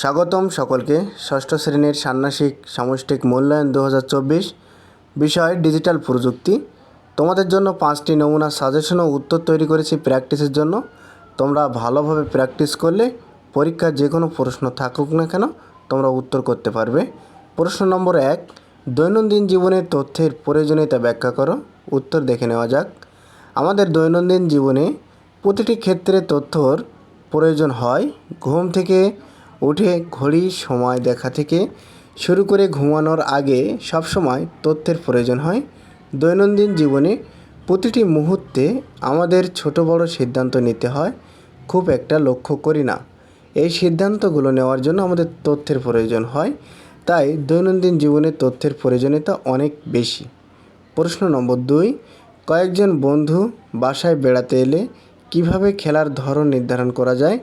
স্বাগতম সকলকে। ষষ্ঠ শ্রেণির ষান্মাসিক সামষ্টিক মূল্যায়ন দু হাজার চব্বিশ বিষয় ডিজিটাল প্রযুক্তি। তোমাদের জন্য পাঁচটি নমুনা সাজেশন ও উত্তর তৈরি করেছি প্র্যাকটিসের জন্য। তোমরা ভালোভাবে প্র্যাকটিস করলে পরীক্ষার যে কোনো প্রশ্ন থাকুক না কেন, তোমরা উত্তর করতে পারবে। প্রশ্ন নম্বর এক, দৈনন্দিন জীবনে তথ্যের প্রয়োজনীয়তা ব্যাখ্যা করো। উত্তর দেখে নেওয়া যাক। আমাদের দৈনন্দিন জীবনে প্রতিটি ক্ষেত্রে তথ্যর প্রয়োজন হয়। ঘুম থেকে উঠে ঘড়ি সময় দেখা থেকে শুরু করে ঘুমানোর আগে সবসময় তথ্যের প্রয়োজন হয়। দৈনন্দিন জীবনে প্রতিটি মুহূর্তে আমাদের ছোট বড় সিদ্ধান্ত নিতে হয়, খুব একটা লক্ষ্য করি না। এই সিদ্ধান্তগুলো নেওয়ার জন্য আমাদের তথ্যের প্রয়োজন হয়, তাই দৈনন্দিন জীবনে তথ্যের প্রয়োজনীয়তা অনেক বেশি। প্রশ্ন নম্বর দুই, কয়েকজন বন্ধু বাসায় বেড়াতে এলে কীভাবে খেলার ধরন নির্ধারণ করা যায়?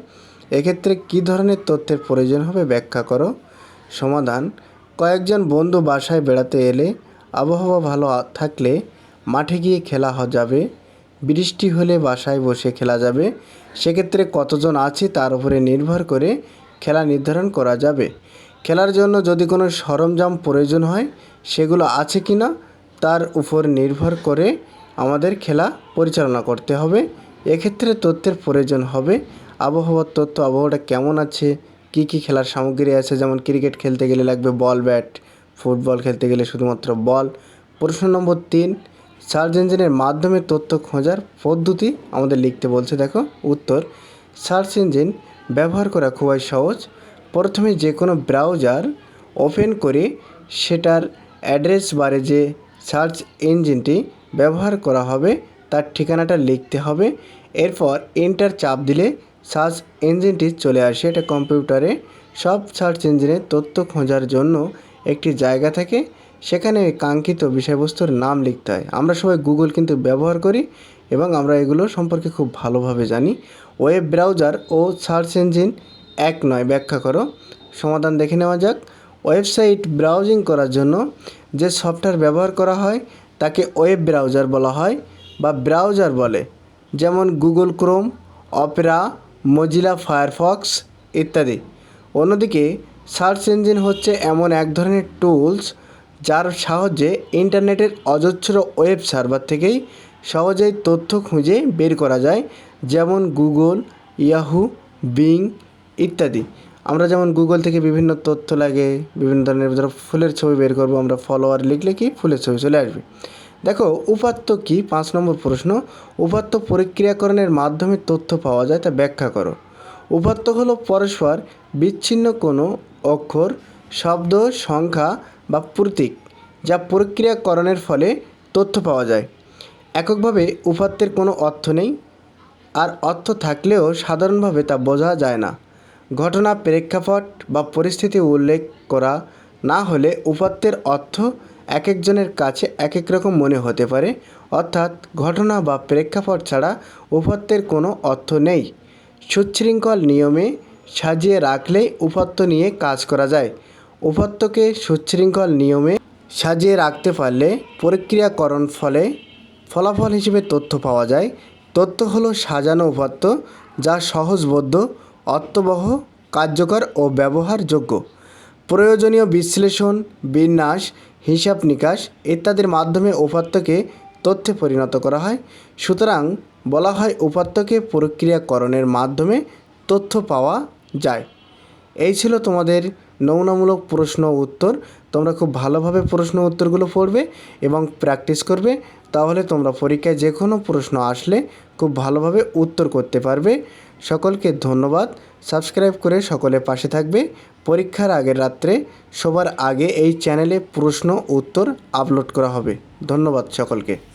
এক্ষেত্রে কী ধরনের তথ্যের প্রয়োজন হবে ব্যাখ্যা করো। সমাধান, কয়েকজন বন্ধু বাসায় বেড়াতে এলে আবহাওয়া ভালো থাকলে মাঠে গিয়ে খেলা যাবে, বৃষ্টি হলে বাসায় বসে খেলা যাবে, সেক্ষেত্রে কতজন আছে তার উপরে নির্ভর করে খেলা নির্ধারণ করা যাবে। খেলার জন্য যদি কোনো সরঞ্জাম প্রয়োজন হয়, সেগুলো আছে কি না, তার উপর নির্ভর করে আমাদের খেলা পরিচালনা করতে হবে। এক্ষেত্রে তথ্যের প্রয়োজন হবে আবহাওয়ার তথ্য আবহাওয়াটা কেমন আছে? কী কী খেলার সামগ্রী আছে? যেমন ক্রিকেট খেলতে গেলে লাগবে বল ব্যাট ফুটবল খেলতে গেলে শুধুমাত্র বল প্রশ্ন নম্বর তিন সার্চ ইঞ্জিনের মাধ্যমে তথ্য খোঁজার পদ্ধতি আমাদের লিখতে বলছে, দেখো, উত্তর সার্চ ইঞ্জিন ব্যবহার করা খুবই সহজ। প্রথমে যে কোনো ব্রাউজার ওপেন করে সেটার অ্যাড্রেস বারে যে সার্চ ইঞ্জিনটি ব্যবহার করা হবে, তার ঠিকানাটা লিখতে হবে। এরপর এন্টার চাপ দিলে সার্চ ইঞ্জিনটি চলে আসে এটা কম্পিউটারে। সব সার্চ ইঞ্জিনে তথ্য খোঁজার জন্য একটি জায়গা থাকে, সেখানে কাঙ্ক্ষিত বিষয়বস্তুর নাম লিখতে হয়। আমরা সবাই গুগল কিন্তু ব্যবহার করি এবং আমরা এগুলো সম্পর্কে খুব ভালোভাবে জানি। ওয়েব ব্রাউজার ও সার্চ ইঞ্জিন এক নয়, ব্যাখ্যা করো। সমাধান দেখে নেওয়া যাক। ওয়েবসাইট ব্রাউজিং করার জন্য যে সফটওয়্যার ব্যবহার করা হয়, তাকে ওয়েব ব্রাউজার বলা হয় বা ব্রাউজার বলে। যেমন Google Chrome Opera Mozilla Firefox ইত্যাদি। অন্যদিকে সার্চ ইঞ্জিন হচ্ছে এমন এক ধরনের টুলস যার সাহায্যে ইন্টারনেটের অজস্র ওয়েব সার্ভার থেকেই সহজেই তথ্য খুঁজে বের করা যায়, যেমন গুগল ইয়াহু বিং ইত্যাদি। আমরা যেমন গুগল থেকে বিভিন্ন তথ্য লাগে, বিভিন্ন ধরনের ধরো ফুলের ছবি বের করব, আমরা ফলোয়ার লিখলে কি? ফুলের ছবি চলে আসবে। দেখো, উপাত্ত কি? পাঁচ নম্বর প্রশ্ন, উপাত্ত প্রক্রিয়াকরণের মাধ্যমে তথ্য পাওয়া যায় তা ব্যাখ্যা করো। উপাত্ত হলো পরস্পর বিচ্ছিন্ন কোনো অক্ষর, শব্দ, সংখ্যা বা প্রতীক যা প্রক্রিয়াকরণের ফলে তথ্য পাওয়া যায়। এককভাবে উপাত্তের কোনো অর্থ নেই, আর অর্থ থাকলেও সাধারণভাবে তা বোঝা যায় না। ঘটনা প্রেক্ষাপট বা পরিস্থিতি উল্লেখ করা না হলে উপাত্তের অর্থ এক একজনের কাছে এক এক রকম মনে হতে পারে। অর্থাৎ ঘটনা বা প্রেক্ষাপট ছাড়া উপাত্তের কোনো অর্থ নেই। সুশৃঙ্খল নিয়মে সাজিয়ে রাখলেই উপাত্ত নিয়ে কাজ করা যায়। উপাত্তকে সুশৃঙ্খল নিয়মে সাজিয়ে রাখতে পারলে প্রক্রিয়াকরণ ফলে ফলাফল হিসেবে তথ্য পাওয়া যায়। তথ্য হলো সাজানো উপাত্ত যা সহজবোধ্য, অর্থবহ, কার্যকর ও ব্যবহারযোগ্য। প্রয়োজনীয় বিশ্লেষণ, বিন্যাস, হিসাব নিকাশ ইত্যাদির মাধ্যমে উপাত্তকে তথ্যে পরিণত করা হয়। সুতরাং বলা হয় উপাত্তকে প্রক্রিয়াকরণের মাধ্যমে তথ্য পাওয়া যায়। এই ছিল তোমাদের নমুনামূলক প্রশ্ন উত্তর। তোমরা খুব ভালোভাবে প্রশ্ন উত্তরগুলো পড়বে এবং প্র্যাকটিস করবে, তাহলে তোমরা পরীক্ষায় যে কোনো প্রশ্ন আসলে খুব ভালোভাবে উত্তর করতে পারবে। সকলকে ধন্যবাদ। সাবস্ক্রাইব করে সকলে পাশে থাকবে। পরীক্ষার আগের রাত্রে সবার আগে এই চ্যানেলে প্রশ্ন উত্তর আপলোড করা হবে। ধন্যবাদ সকলকে।